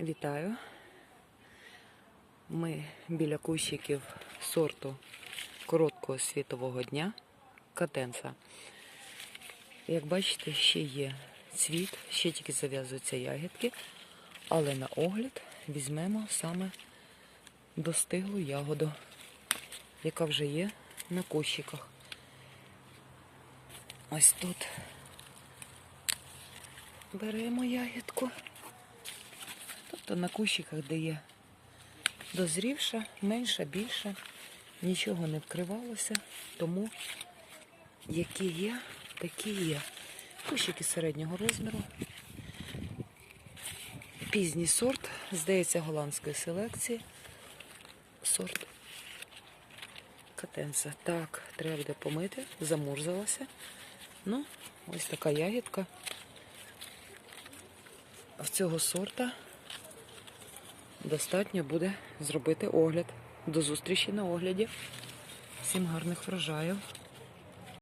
Вітаю. Ми біля кущиків сорту короткого світового дня катенса. Як бачите, ще є цвіт, ще тільки зав'язуються ягідки, але на огляд візьмемо саме достиглу ягоду, яка вже є на кущиках. Ось тут беремо ягідку. Тобто на кущиках, де є дозрівша, менша, більша, нічого не вкривалося, тому які є, такі є. Кущики середнього розміру. Пізній сорт, здається, голландської селекції. Сорт катенса. Так, треба буде помити, замурзалася. Ну, ось така ягідка. В цього сорта достатньо буде зробити огляд. До зустрічі на огляді. Всім гарних врожаїв.